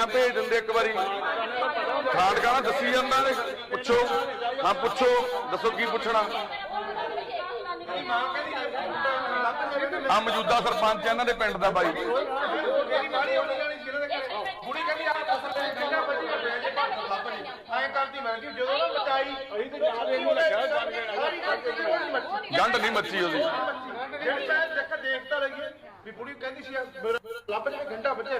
ਆ ਭੇਜ ਦਿੰਦੇ ਇੱਕ ਵਾਰੀ। ਖਾੜਕਾ ਨਾ ਦੱਸੀ ਜਾਂਦਾ ਨੇ ਪੁੱਛੋ। ਹਾਂ ਪੁੱਛੋ। ਦੱਸੋ ਕੀ ਪੁੱਛਣਾ। ਆ ਮੌਜੂਦਾ ਸਰਪੰਚ ਆ, ਇਹਨਾਂ ਦੇ ਪਿੰਡ ਦਾ ਬਾਈ। ਗੰਢ ਨਹੀਂ ਮੱਚੀ ਉਹਦੀ। ਜਿਹੜੀ ਮੈਂ ਦੇਖਦਾ ਰਹੀਏ ਵੀ ਬੁੜੀ ਕਹਿੰਦੀ ਸੀ ਮੇਰਾ ਲੱਭ ਜੇ ਘੰਟਾ ਬੱਜੇ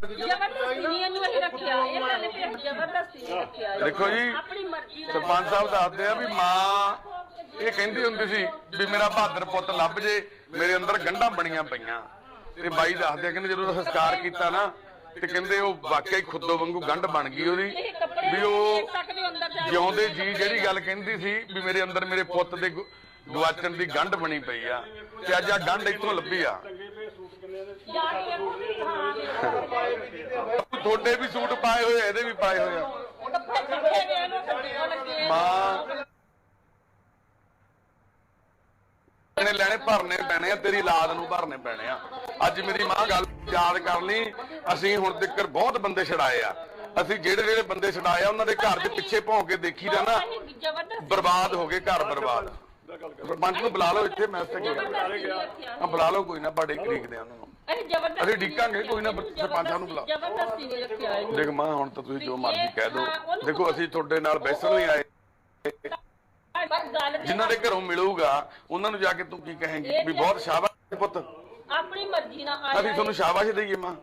ਜ਼ਬਰਦਸਤੀ ਨਹੀਂ ਇਹਨੂੰ ਇਹ ਰੱਖਿਆ। ਇਹ ਗੱਲ ਤੇ ਜ਼ਬਰਦਸਤੀ ਨਹੀਂ ਰੱਖਿਆ ਇਹਨੂੰ। ਦੇਖੋ ਜੀ ਆਪਣੀ ਮਰਜ਼ੀ ਨਾਲ ਸਰਪੰਚ ਸਾਹਿਬ ਦੱਸਦੇ ਆ ਵੀ ਮਾਂ ਇਹ ਕਹਿੰਦੀ ਹੁੰਦੀ ਸੀ ਵੀ ਮੇਰਾ ਬਹਾਦਰ ਪੁੱਤ ਲੱਭ ਜੇ ਮੇਰੇ ਅੰਦਰ ਗੰਢਾਂ ਬਣੀਆਂ ਪਈਆਂ। ਤੇ ਬਾਈ ਦੱਸਦੇ ਆ ਕਹਿੰਦੇ ਜਦੋਂ ਉਹਦਾ ਸੰਸਕਾਰ ਕੀਤਾ ਨਾ ਤੇ ਕਹਿੰਦੇ ਉਹ ਵਾਕਿਆ ਹੀ ਖੁੱਦੋ ਵਾਂਗੂ ਗੰਢ ਬਣ ਗਈ ਉਹਦੀ। ਇਹ ਕੱਪੜੇ ਵੀ ਦੇਖ ਉਹ ਸਕਦੇ ਹੋ ਅੰਦਰ ਜਾ ਕੇ। ਜਿਉਂਦੇ ਜੀ ਜਿਹੜੀ ਗੱਲ ਕਹਿੰਦੀ ਸੀ ਵੀ ਮੇਰੇ ਅੰਦਰ ਮੇਰੇ ਪੁੱਤ ਦੇ ਗੁ- ਗਵਾਚਣ ਦੀ ਗੰਢ ਬਣੀ ਪਈ ਆ। ਤੇ ਅੱਜ ਆ ਗੰਢ ਇੱਥੋਂ ਲੱਭੀ ਆ। ਤੁਹਾਡੇ ਵੀ ਸੂਟ ਪਾਏ ਹੋਏ ਇਹਦੇ ਵੀ ਪਾਏ ਹੋਏ ਆ। ਮਾਂ ਨੇ ਲੈਣੇ ਭਰਨੇ ਪੈਣੇ ਆ, ਤੇਰੀ ਔਲਾਦ ਨੂੰ ਭਰਨੇ ਪੈਣੇ ਆ। ਅੱਜ ਮੇਰੀ ਮਾਂ ਗੱਲ ਯਾਦ ਕਰ ਲਈ, ਅਸੀਂ ਹੁਣ ਤੱਕ ਬਹੁਤ ਬੰਦੇ ਛਡਾਏ ਆ। ਅਸੀਂ ਜਿਹੜੇ ਜਿਹੜੇ ਬੰਦੇ ਛਡਾਏ ਆ, ਉਹਨਾਂ ਦੇ ਘਰ ਦੇ ਪਿੱਛੇ ਭੌਂ ਕੇ ਦੇਖੀਦਾ ਨਾ, ਬਰਬਾਦ ਹੋ ਗਏ ਘਰ ਬਰਬਾਦ। ਸਰਪੰਚ ਨੂੰ ਬੁਲਾ ਲਓ ਇੱਥੇ ਮੈਂ ਉੱਥੇ ਕੀ ਆ ਬੁਲਾ ਲਓ ਕੋਈ ਨਾ ਬੜੇ ਕਰੀਕਦੇ ਆ ਉਹਨਾਂ ਨੂੰ। ਅਸੀਂ ਜ਼ਬਰਦਸਤੀ ਅਸੀਂ ਡਿੱਕਾਂਗੇ, ਕੋਈ ਨਾ ਸਰਪੰਚ ਨੂੰ ਬੁਲਾ। ਜ਼ਬਰਦਸਤੀ ਨਹੀਂ ਰੱਖਿਆ ਇਹਨੂੰ। ਦੇਖ ਮਾਂ ਹੁਣ ਤਾਂ ਤੁਸੀਂ ਜੋ ਮਰਜ਼ੀ ਕਹਿ ਦਿਓ। ਦੇਖੋ ਅਸੀਂ ਤੁਹਾਡੇ ਨਾਲ ਬੈਸਣ ਨਹੀਂ ਆਏ। ਜਿਨ੍ਹਾਂ ਦੇ ਘਰੋਂ ਮਿਲੂਗਾ ਉਹਨਾਂ ਨੂੰ ਜਾ ਕੇ ਤੂੰ ਕੀ ਕਹੇਂਗੀ? ਵੀ ਬਹੁਤ ਸ਼ਾਬਾਸ਼ ਪੁੱਤ। ਆਪਣੀ ਮਰਜ਼ੀ ਨਾਲ ਅਸੀਂ ਆਇਆ ਤੁਹਾਨੂੰ ਸ਼ਾਬਾਸ਼ ਦਈਏ ਮਾਂ।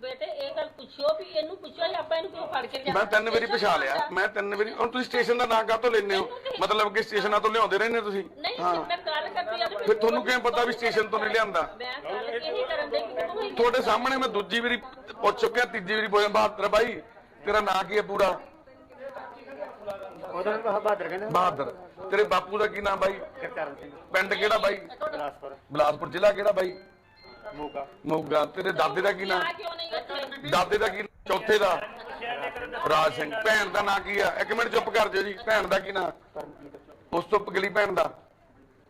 ਬੇਟੇ ਇਹ ਗੱਲ ਪੁੱਛਿਓ ਵੀ ਇਹਨੂੰ ਪੁੱਛਿਓ ਜੀ ਆਪਾਂ ਇਹਨੂੰ ਕਿਉਂ ਫੜ ਕੇ ਲਿਆਇਆ? ਮੈਂ ਤਿੰਨ ਵਾਰੀ ਪਛਾ ਲਿਆ। ਮੈਂ ਤਿੰਨ ਵਾਰੀ ਹੁਣ ਤੁਸੀਂ ਸਟੇਸ਼ਨ ਦਾ ਨਾਂ ਕਾਹਤੋਂ ਲੈਂਦੇ ਹੋ? ਮਤਲਬ ਕਿ ਸਟੇਸ਼ਨਾਂ ਤੋਂ ਲਿਆਉਂਦੇ ਰਹਿੰਦੇ ਹੋ ਤੁਸੀਂ? ਨਹੀਂ ਹਾਂ। ਮੈਂ ਗੱਲ ਕਰਦੀ ਆ ਤੇ ਫਿਰ ਤੁਹਾਨੂੰ ਕਿਵੇਂ ਪਤਾ ਵੀ ਸਟੇਸ਼ਨ ਤੋਂ ਨਹੀਂ ਲਿਆਂਦਾ? ਮੈਂ ਗੱਲ ਇਹੀ ਕਰਨ ਦੇ ਕਿ ਤੂੰ ਹੀ ਤੁਹਾਡੇ ਸਾਹਮਣੇ ਮੈਂ ਦੂਜੀ ਵਾਰੀ ਪੁੱਛ ਚੁੱਕਿਆ ਤੀਜੀ ਵਾਰੀ ਬੋਲਿਆ ਬਹਾਦਰ ਬਾਈ ਤੇਰਾ ਨਾਂ ਕੀ ਹੈ ਪੂਰਾ? ਉਹਦਾ ਬਹਾਦਰ ਕਹਿੰਦਾ ਬਹਾਦਰ। ਤੇਰੇ ਬਾਪੂ ਦਾ ਕੀ ਨਾਮ ਬਾਈ? ਕਰਚਰਨ ਸਿੰਘ। ਪਿੰਡ ਕਿਹੜਾ ਬਾਈ? ਬਲਾਸਪੁਰ। ਬਿਲਾਸਪੁਰ ਜ਼ਿਲ੍ਹਾ ਕਿਹੜਾ ਬਾਈ? ਮੋਗਾ। ਮੋਗਾ। ਤੇਰੇ ਦਾਦੇ ਦਾ ਕੀ ਨਾਮ ਕਿਉਂ ਨਹੀਂ ਦਾਦੇ ਦਾ ਕੀ ਨਾਂ? ਚੌਥੇ ਦਾ। ਰਾਜ ਸਿੰਘ। ਭੈਣ ਦਾ ਨਾਂ ਕੀ ਆ? ਇੱਕ ਮਿੰਟ ਚੁੱਪ ਕਰ ਜਿਓ ਜੀ। ਭੈਣ ਦਾ ਕੀ ਨਾਂ? ਉਸ ਤੋਂ ਪਗਲੀ ਭੈਣ ਦਾ।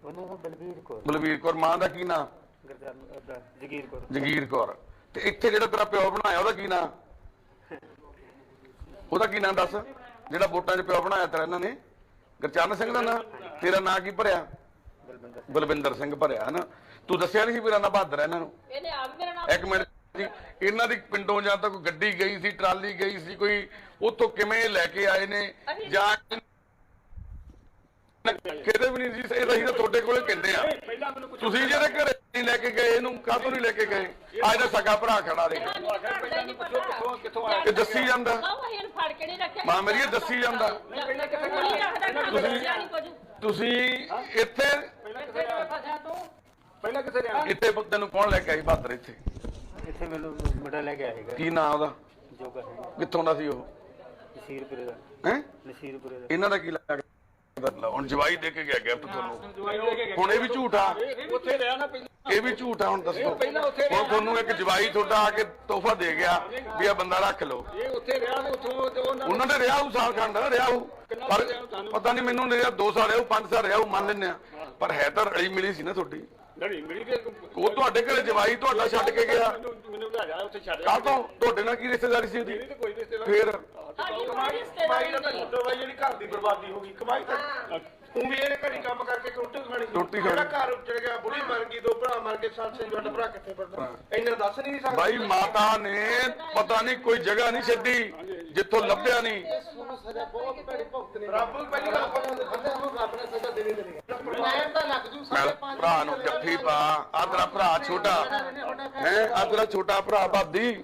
ਉਹਨੂੰ ਬਲਬੀਰ ਕੌਰ। ਬਲਵੀਰ ਕੌਰ। ਮਾਂ ਦਾ ਕੀ ਨਾਂ? ਗਰਜਨ ਜਗੀਰ ਕੌਰ। ਜਗੀਰ ਕੌਰ। ਤੇ ਇੱਥੇ ਜਿਹੜਾ ਤੇਰਾ ਪਿਓ ਬਣਾਇਆ ਉਹਦਾ ਕੀ ਨਾਂ? ਉਹਦਾ ਕੀ ਨਾਂ ਦੱਸ? ਜਿਹੜਾ ਵੋਟਾਂ 'ਚ ਪਿਓ ਬਣਾਇਆ ਤੇਰਾ ਇਹਨਾਂ ਨੇ? ਗੁਰਚਰਨ ਸਿੰਘ ਦਾ ਨਾਂ? ਤੇਰਾ ਨਾਂ ਕੀ ਭਰਿਆ? ਬਲਵਿੰਦਰ ਸਿੰਘ ਭਰਿਆ ਹਨਾ ਤੂੰ ਦੱਸਿਆ ਨਹੀਂ ਸੀ ਮੇਰਾ ਨਾਂ ਬਹਾਦਰ ਇਹਨਾਂ ਨੂੰ ਇਹਨੇ ਆਪ ਮੇਰਾ ਨਾਮ ਇੱਕ ਮਿੰਟ ਜੀ ਇਹਨਾਂ ਦੀ ਪਿੰਡੋਂ ਜਾਂ ਤਾਂ ਕੋਈ ਗੱਡੀ ਗਈ ਸੀ ਟਰਾਲੀ ਗਈ ਸੀ ਕੋਈ ਉੱਥੋਂ ਕਿਵੇਂ ਲੈ ਕੇ ਆਏ ਨੇ ਜਾਂ ਕਿਤੇ ਵੀ ਨਹੀਂ ਜੀ ਇਹ ਤਾਂ ਅਸੀਂ ਤਾਂ ਤੁਹਾਡੇ ਕੋਲੇ ਕਹਿੰਦੇ ਆ ਤੁਸੀਂ ਜਿਹੜੇ ਘਰੇ ਨਹੀਂ ਲੈ ਕੇ ਗਏ ਇਹਨੂੰ ਕਾਹਤੋਂ ਨਹੀਂ ਲੈ ਕੇ ਗਏ ਅੱਜ ਦਾ ਸਗਾ ਭਰਾ ਖੜਾ ਦੇ ਇਹ ਦੱਸੀ ਜਾਂਦਾ ਮਾਂ ਮੇਰੀ ਦੱਸੀ ਜਾਂਦਾ ਪਹਿਲਾਂ ਕਿੱਥੇ ਨਹੀਂ ਰੱਖਦਾ ਨਹੀਂ ਕੁਝ ਤੁਸੀਂ ਇੱਥੇ ਪਹਿਲਾਂ ਕਿੱਥੇ ਰਿਹਾ ਇੱਥੇ ਤੈਨੂੰ ਕੌਣ ਲੈ ਕੇ ਆਈ ਬਹਾਦਰ ਇੱਥੇ? ਇੱਥੇ ਮੈਨੂੰ ਮੁੰਡਾ ਲੈ ਕੇ ਆਏਗਾ ਕੀ ਨਾਂ ਉਹਦਾ? ਜੋਗਾ ਕਿੱਥੋਂ ਦਾ ਸੀ ਉਹ? ਨਸੀਰਪੁਰੇ ਦਾ। ਹੈ? ਨਸੀਰਪੁਰੇ ਦਾ। ਇਹਨਾਂ ਦਾ ਕੀ ਲੱਗਦਾ ਹੁਣ ਜਵਾਈ ਦੇ ਕੇ ਗਿਆ ਗਿਫਟ ਤੁਹਾਨੂੰ। ਹੁਣ ਇਹ ਵੀ ਝੂਠ। ਆ ਉੱਥੇ ਰਿਹਾ ਨਾ ਪਹਿਲਾਂ। ਇਹ ਵੀ ਝੂਠ ਹੁਣ ਦੱਸੋ। ਹੁਣ ਤੁਹਾਨੂੰ ਇੱਕ ਜਵਾਈ ਤੁਹਾਡਾ ਆ ਕੇ ਤੋਹਫਾ ਦੇ ਗਿਆ ਵੀ ਆ ਬੰਦਾ ਰੱਖ ਲਓ। ਇਹ ਉੱਥੇ ਰਿਹਾ ਤੇ ਉੱਥੋਂ ਉਹਨਾਂ ਨੇ ਰਿਹਾ ਉਹ ਸਾਲ ਖੰਡ ਰਿਹਾ ਉਹ ਪਰ ਪਤਾ ਨਹੀਂ ਮੈਨੂੰ ਨਹੀਂ ਰਿਹਾ 2 ਸਾਲ ਰਿਹਾ ਉਹ 5 ਸਾਲ ਰਿਹਾ ਉਹ ਮੰਨ ਲੈਂਦੇ ਆ ਪਰ ਹੈ ਤਾਂ ਰਲੀ ਮਿਲੀ ਸੀ ਨਾ ਤੁਹਾਡੀ। ਉਹ ਤੁਹਾਡੇ ਘਰੇ ਜਵਾਈ ਤੁਹਾਡਾ ਛੱਡ ਕੇ ਗਿਆ। ਮੈਨੂੰ ਲੈ ਜਾ ਉੱਥੇ ਛੱਡ ਕਾਹ ਤੋਂ ਤੁਹਾਡੇ ਨਾਲ ਕੀ ਰਿਸ਼ਤੇਦਾਰੀ ਸੀ ਉਹਦੀ? ਤੇ ਕੋਈ ਰਿਸ਼ਤੇਦਾਰ ਫੇਰ? ਸਾਡੀ ਕੋਈ ਕਮਾਈ ਦਾ ਤਾਂ ਰਿਸ਼ਤੇਦਾਰੀ ਛੱਡੋ ਬਾਈ ਜਿਹੜੀ ਘਰ ਦੀ ਬਰਬਾਦੀ ਹੋ ਗਈ ਕਮਾਈ ਤਾਂ ਤੂੰ ਵੀ ਇਹਨੇ ਘੜੀ ਕੰਮ ਕਰਕੇ ਰੋਟੀ ਖਾਣੀ ਸੀ। ਰੋਟੀ ਖਾਣੀ। ਜਿਹੜਾ ਘਰ ਉੱਜੜ ਗਿਆ ਬੁੜੀ ਮਰ ਗਈ ਦੋ ਭਰਾ ਮਰ ਗਏ ਸਾਲ ਸੇ ਜੱਟ ਭਰਾ ਕਿੱਥੇ ਇੰਨਾ ਦੱਸ ਨਹੀਂ ਸਕਦਾ। ਬਾਈ ਮਾਤਾ ਨੇ ਪਤਾ ਨਹੀਂ ਕੋਈ ਜਗ੍ਹਾ ਨਹੀਂ ਛੱਡੀ ਜਿੱਥੋਂ ਲੱਭਿਆ ਨਹੀਂ। ਸਜ਼ਾ ਬਹੁਤ ਭੈੜੀ ਭੁਗਤਣੀ ਰੱਬ ਨੂੰ ਪਹਿਲੀ ਗੱਲ ਪਤਾ ਰੱਬ ਨੇ ਸਜ਼ਾ ਦੇਣੀ ਦੇਣੀ ਮੈਂ ਤਾਂ ਲੱਗ ਜੂ ਮੈਂ ਭਰਾ ਨੂੰ ਜੱਫੀ ਪਾ ਆ ਤੇਰਾ ਭਰਾ ਛੋਟਾ। ਹੈ ਆ ਤੇਰਾ ਛੋਟਾ ਭਰਾ ਬਾਦੀ ਇਹ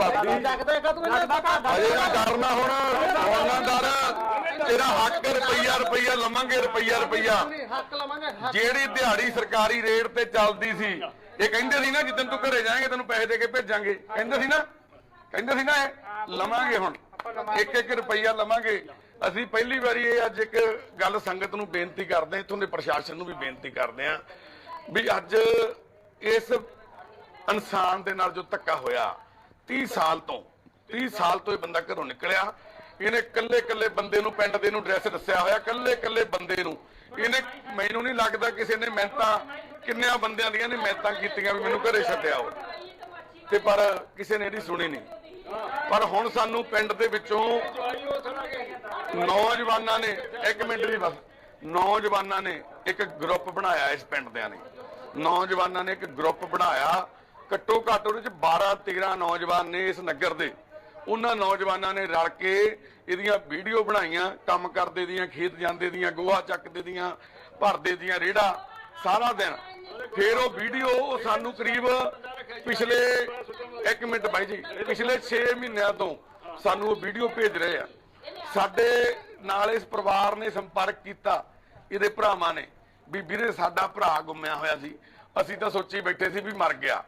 ਬਾਦੀ ਲੱਗਦਾ ਕਾ ਤੂੰ ਇਹਦਾ ਘਰ? ਅਜੇ ਨਾ ਡਰਨਾ ਹੁਣ ਹੁਣ ਨਾ ਡਰ। ਤੇਰਾ ਹੱਕ ਰੁਪਈਆ ਰੁਪਈਆ ਲਵਾਂਗੇ ਰੁਪਈਆ ਰੁਪਈਆ। ਹੱਕ ਲਵਾਂਗੇ ਜਿਹੜੀ ਦਿਹਾੜੀ ਸਰਕਾਰੀ ਰੇਟ ਤੇ ਚੱਲਦੀ ਸੀ ਇਹ ਕਹਿੰਦੇ ਸੀ ਨਾ ਜਿੱਦਣ ਤੂੰ ਘਰੇ ਜਾਏਂਗੇ ਤੈਨੂੰ ਪੈਸੇ ਦੇ ਕੇ ਭੇਜਾਂਗੇ। ਕਹਿੰਦੇ ਸੀ ਨਾ ਕਹਿੰਦੇ ਸੀ ਨਾ ਇਹ ਲਵਾਂਗੇ ਹੁਣ। ਇੱਕ ਇੱਕ ਰੁਪਈਆ ਲਵਾਂਗੇ। ਅਸੀਂ ਪਹਿਲੀ ਵਾਰੀ ਇਹ ਅੱਜ ਇੱਕ ਗੱਲ ਸੰਗਤ ਨੂੰ ਬੇਨਤੀ ਕਰਦੇ ਇਥੋਂ ਦੇ ਪ੍ਰਸ਼ਾਸਨ ਨੂੰ ਵੀ ਬੇਨਤੀ ਕਰਦੇ ਹਾਂ ਵੀ ਅੱਜ ਇਸ ਇਨਸਾਨ ਦੇ ਨਾਲ ਜੋ ਧੱਕਾ ਹੋਇਆ 30 ਸਾਲ ਤੋਂ 30 ਸਾਲ ਤੋਂ ਇਹ ਬੰਦਾ ਘਰੋਂ ਨਿਕਲਿਆ। ਇਹਨੇ ਕੱਲੇ ਕੱਲੇ ਬੰਦੇ ਨੂੰ ਪਿੰਡ ਦੇ ਨੂੰ ਐਡਰੈਸ ਦੱਸਿਆ ਹੋਇਆ ਕੱਲੇ ਕੱਲੇ ਬੰਦੇ ਨੂੰ। ਇਹਨੇ ਮੈਨੂੰ ਨਹੀਂ ਲੱਗਦਾ ਕਿਸੇ ਨੇ ਮਿਹਨਤਾਂ, ਕਿੰਨਿਆਂ ਬੰਦਿਆਂ ਦੀਆਂ ਨੇ ਮੈਤਾਂ ਕੀਤੀਆਂ ਵੀ ਮੈਨੂੰ ਘਰੇ ਛੱਡਿਆ ਉਹ ਤੇ ਪਰ ਕਿਸੇ ਨੇ ਇਹਦੀ ਸੁਣੀ ਨਹੀਂ। ਪਰ ਹੁਣ ਸਾਨੂੰ ਪਿੰਡ ਦੇ ਵਿੱਚੋਂ ਨੌਜਵਾਨਾਂ ਨੇ, ਇੱਕ ਮਿੰਟ ਦੀ ਬਸ, ਨੌਜਵਾਨਾਂ ਨੇ ਇੱਕ ਗਰੁੱਪ ਬਣਾਇਆ ਇਸ ਪਿੰਡ ਦਿਆਂ ਨੇ। ਨੌਜਵਾਨਾਂ ਨੇ ਇੱਕ ਗਰੁੱਪ ਬਣਾਇਆ, ਘੱਟੋ ਘੱਟ ਉਹਦੇ ਚ 12 13 ਨੌਜਵਾਨ ਨੇ ਇਸ ਨਗਰ ਦੇ। ਉਹਨਾਂ ਨੌਜਵਾਨਾਂ ਨੇ ਰਲ ਕੇ ਇਹਦੀਆਂ ਵੀਡੀਓ ਬਣਾਈਆਂ, ਕੰਮ ਕਰਦੇ ਦੀਆਂ, ਖੇਤ ਜਾਂਦੇ ਦੀਆਂ, ਗੋਹਾ ਚੱਕਦੇ ਦੀਆਂ, ਭਰਦੇ ਦੀਆਂ, ਰੇੜਾ ਸਾਰਾ ਦਿਨ। ਫਿਰ ਉਹ ਵੀਡੀਓ ਸਾਨੂੰ ਕਰੀਬ ਪਿਛਲੇ ਇੱਕ ਮਿੰਟ ਬਾਈ ਜੀ, ਪਿਛਲੇ 6 ਮਹੀਨਿਆਂ ਤੋਂ ਸਾਨੂੰ ਉਹ ਵੀਡੀਓ ਭੇਜ ਰਹੇ ਆ। ਸਾਡੇ ਨਾਲ ਇਸ ਪਰਿਵਾਰ ਨੇ ਸੰਪਰਕ ਕੀਤਾ, ਇਹਦੇ ਭਰਾਵਾਂ ਨੇ। ਵੀ ਵੀਰੇ ਸਾਡਾ ਭਰਾ ਗੁੰਮਿਆ ਹੋਇਆ ਸੀ। ਅਸੀਂ ਤਾਂ ਸੋਚੀ ਬੈਠੇ ਸੀ ਵੀ ਮਰ ਗਿਆ।